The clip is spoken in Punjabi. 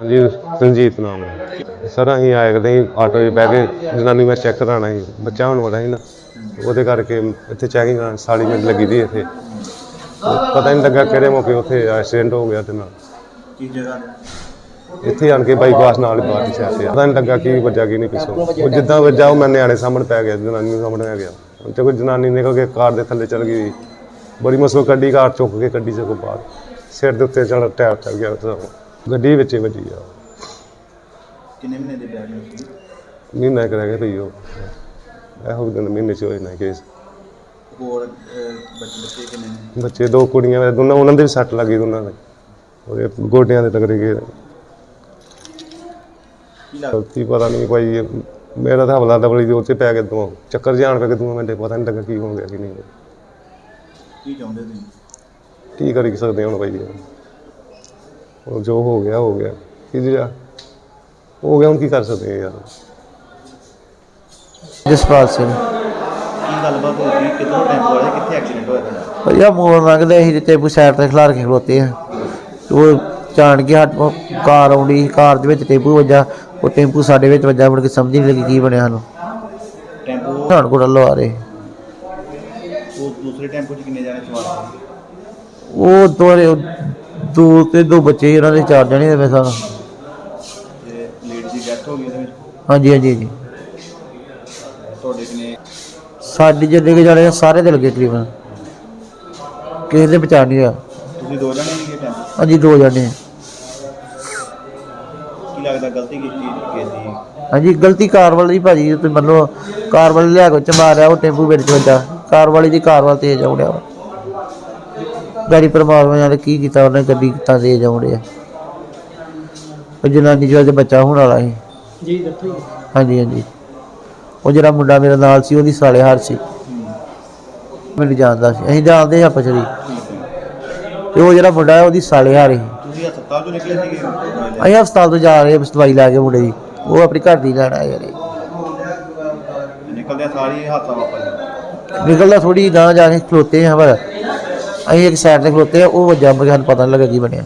ਹਾਂਜੀ, ਰਣਜੀਤ ਨਾਮ ਹੈ। ਸਰ, ਅਸੀਂ ਆਏ ਕਦੇ ਸੀ ਆਟੋ 'ਚ ਬਹਿ ਕੇ, ਜਨਾਨੀ ਮੈਂ ਚੈੱਕ ਕਰਾਉਣਾ ਸੀ ਬੱਚਾ ਹੋਣ ਵਾਲਾ ਸੀ ਨਾ, ਉਹਦੇ ਕਰਕੇ ਇੱਥੇ ਚੈਕਿੰਗ ਸਾਲੀ ਮਿੰਟ ਲੱਗੀ ਦੀ ਇੱਥੇ। ਪਤਾ ਨਹੀਂ ਲੱਗਾ ਕਿਹੜੇ ਮੌਕੇ ਉੱਥੇ ਐਕਸੀਡੈਂਟ ਹੋ ਗਿਆ ਤੇ ਨਾਲ ਕਿਸ ਜਗ੍ਹਾ? ਇੱਥੇ ਆਣ ਕੇ ਬਾਈਪਾਸ ਨਾਲ ਹੀ ਬਾਹਰ ਛੱਡ ਪਤਾ ਨਹੀਂ ਲੱਗਾ ਕੀ ਵੱਜਾ ਕੀ ਨਹੀਂ ਪਿੱਛੋਂ। ਉਹ ਜਿੱਦਾਂ ਵੱਜਾ ਉਹ ਮੈਂ ਨਿਆਣੇ ਸਾਹਮਣੇ ਪੈ ਗਿਆ ਜਨਾਨੀ ਦੇ ਸਾਹਮਣੇ ਆ ਗਿਆ। ਤੇ ਕੋਈ ਜਨਾਨੀ ਨਿਕਲ ਕੇ ਕਾਰ ਦੇ ਥੱਲੇ ਚਲ ਗਈ। ਬੜੀ ਮੁਸ਼ਕਲ ਕੱਢੀ ਕਾਰ ਚੁੱਕ ਕੇ ਕੱਢੀ ਸਗੋਂ ਬਾਹਰ। ਸਿਰ ਦੇ ਉੱਤੇ ਚੜ ਟਾਇਰ ਚੱਲ ਗਿਆ ਉਹਦਾ। ਗੱਡੀ ਵਿੱਚ ਹੀ ਵੱਜੀ ਆ। ਕਿੰਨੇ ਮਹੀਨੇ ਦੇ ਬੈਗ ਨੇ ਸੀ? ਮਹੀਨਾ ਇੱਕ ਰਹਿ ਗਿਆ ਭਈ ਉਹ। ਇਹੋ ਦਿਨ ਮਹੀਨੇ ਚ ਹੋਏ ਨਾ ਕੇਸ ਹੋਰ ਬੱਚੇ ਬੱਚੇ ਕਿੰਨੇ ਨੇ? ਬੱਚੇ ਦੋ ਕੁੜੀਆਂ ਦੋਨਾਂ ਉਹਨਾਂ ਦੇ ਵੀ ਸੱਟ ਲੱਗੀ ਦੋਨਾਂ ਦੇ। ਉਹਦੇ ਗੋਡਿਆਂ ਦੇ ਤਕੜੇ ਗਏ। ਗਲਤੀ ਪਤਾ ਨਹੀਂ ਭਾਈ ਮੇਰਾ ਤਾਂ ਹਵਲਾ ਦਬਲੀ ਦੇ ਉੱਤੇ ਪੈ ਗਿਆ ਦੋ ਚੱਕਰ ਜਾਣ ਪੈ ਗਏ ਦੋ ਮਿੰਟੇ ਪਤਾ ਨਹੀਂ ਲੱਗਾ ਕੀ ਹੋ ਗਿਆ ਕੀ ਨਹੀਂ ਕੀ ਚਾਹੁੰਦੇ ਤੁਸੀਂ? ਕੀ ਕਰੀ ਸਕਦੇ ਹੁਣ ਭਾਈ? ਉਹ ਜੋ ਹੋ ਗਿਆ ਹੋ ਗਿਆ। ਕੀ ਜਿਹੜਾ ਹੋ ਗਿਆ ਹੁਣ ਕੀ ਕਰ ਸਕਦੇ ਆ ਯਾਰ? ਜਸਪਾਲ ਸਿੰਘ। ਕੀ ਗੱਲਬਾਤ ਹੋਈ ਸੀ ਕਿਦੋਂ ਟੈਂਪੋ ਵਾਲੇ ਕਿੱਥੇ ਐਕਸੀਡੈਂਟ ਹੋਇਆ ਤੁਹਾਡਾ? ਭਈਆ ਮੋੜ ਲੰਘਦੇ ਸੀ ਤੇ ਟੇਬੂ ਸਾਈਡ ਤੇ ਖਿਲਾਰ ਕੇ ਖਲੋਤੇ ਆ। ਤੇ ਉਹ ਜਾਣ ਕੇ ਹੱਟ ਕਾਰ ਆਉਂਦੀ ਕਾਰ ਦੇ ਵਿੱਚ ਟੇਬੂ ਵੱਜਾ। ਉਹ ਟੈਂਪੂ ਸਾਡੇ ਵਿੱਚ ਵੱਜਾ ਮੁੜ ਕੇ ਸਮਝ ਨਹੀਂ ਲੱਗੀ ਕੀ ਬਣਿਆ ਸਾਨੂੰ। ਟੈਂਪੋ? ਪਠਾਨਕੋਟ ਲਵਾ ਰਹੇ। ਉਹ ਦੂਸਰੇ ਟੈਂਪੋ 'ਚ ਕਿੰਨੇ ਜਾਣੇ ਸਵਾਰ ਉਹ ਦੋ ਦੋ ਤੇ ਦੋ ਬੱਚੇ ਉਹਨਾਂ ਦੇ ਚਾਰ ਜਣੇ ਦੇ ਸਾਨੂੰ ਤੇ ਲੇਡੀ ਦੀ ਡੈਥ ਹੋ ਗਈ ਉਹਦੇ ਵਿੱਚ? ਹਾਂਜੀ ਹਾਂਜੀ ਜੀ ਤੁਹਾਡੇ ਕਿੰਨੇ? ਸਾਡੇ ਜਿੰਨੇ ਕੁ ਜਾਣੇ ਆ, ਸਾਰੇ ਦੇ ਲੱਗੇ ਤਕਰੀਬਨ। ਕਿਸੇ ਦੇ ਬਚਾ ਨਹੀਂ ਰਿਹਾ ਤੁਸੀਂ ਦੋ ਜਣੇ ਸੀਗੇ ਟੈਂਪੋ? ਹਾਂਜੀ ਦੋ ਜਾਣੇ ਆ। ਕੀ ਲੱਗਦਾ ਗਲਤੀ ਕੀਤੀ ਕੀਤੀ ਹਾਂਜੀ ਗਲਤੀ ਕਾਰ ਵਾਲੀ ਦੀ ਭਾਜੀ ਤੇ ਮੰਨੋ ਕਾਰ ਵਾਲੇ ਲਿਆ ਕੇ ਚ ਮਾਰਿਆ ਉਹ ਟੈਂਪੂ ਵਿੱਚ ਵੱਜਾ। ਕਾਰ ਵਾਲੀ ਦੀ ਕਾਰ ਵਾਲ ਤੇਜ਼ ਆਉੜਿਆ ਗਾੜੀ ਪਰਮਾਤਮਾ ਨੇ ਕੀ ਕੀਤਾ ਉਹਨੇ ਗੱਡੀ ਕਿੱਦਾਂ ਤੇਜ਼ ਆਉੜਿਆ ਉਹ ਜਨਾਨੀ ਜੋ ਦੇ ਬੱਚਾ ਹੋਣ ਵਾਲਾ ਸੀ। ਜੀ ਹਾਂਜੀ ਹਾਂਜੀ। ਉਹ ਜਿਹੜਾ ਮੁੰਡਾ ਮੇਰੇ ਨਾਲ ਸੀ ਉਹਦੀ ਸਾਲੇ ਹਾਰ ਸੀ। ਮੈਨੂੰ ਜਾਣਦਾ ਸੀ। ਅਸੀਂ ਜਾਣਦੇ ਹਾਂ ਪਛੜੀ ਤੇ ਉਹ ਜਿਹੜਾ ਮੁੰਡਾ ਹੈ ਉਹਦੀ ਸਾਲੇ ਹਾਰ ਸੀ। ਤੁਸੀਂ ਹਸਪਤਾਲ ਤੋਂ ਨਿਕਲੇ ਸੀਗੇ? ਅਸੀਂ ਹਸਪਤਾਲ ਤੋਂ ਜਾ ਰਹੇ ਦਵਾਈ ਲੈ ਕੇ ਮੁੰਡੇ ਦੀ। ਉਹ ਆਪਣੀ ਘਰ ਦੀ ਲੈਣ ਯਾਰ ਨਿਕਲਦੇ ਸਾਰੀ ਹਾਦਸਾ ਵਾਪਰ ਗਿਆ ਨਿਕਲਦਾ ਥੋੜੀ ਗਾਂ ਜਾ ਕੇ ਖਲੋਤੇ ਹਾਂ ਪਰ ਅਸੀਂ ਇੱਕ ਸਾਈਡ ਤੇ ਖਲੋਤੇ ਆ ਉਹ ਵੱਜਾ ਸਾਨੂੰ ਪਤਾ ਨਹੀਂ ਲੱਗਾ ਕੀ ਬਣਿਆ।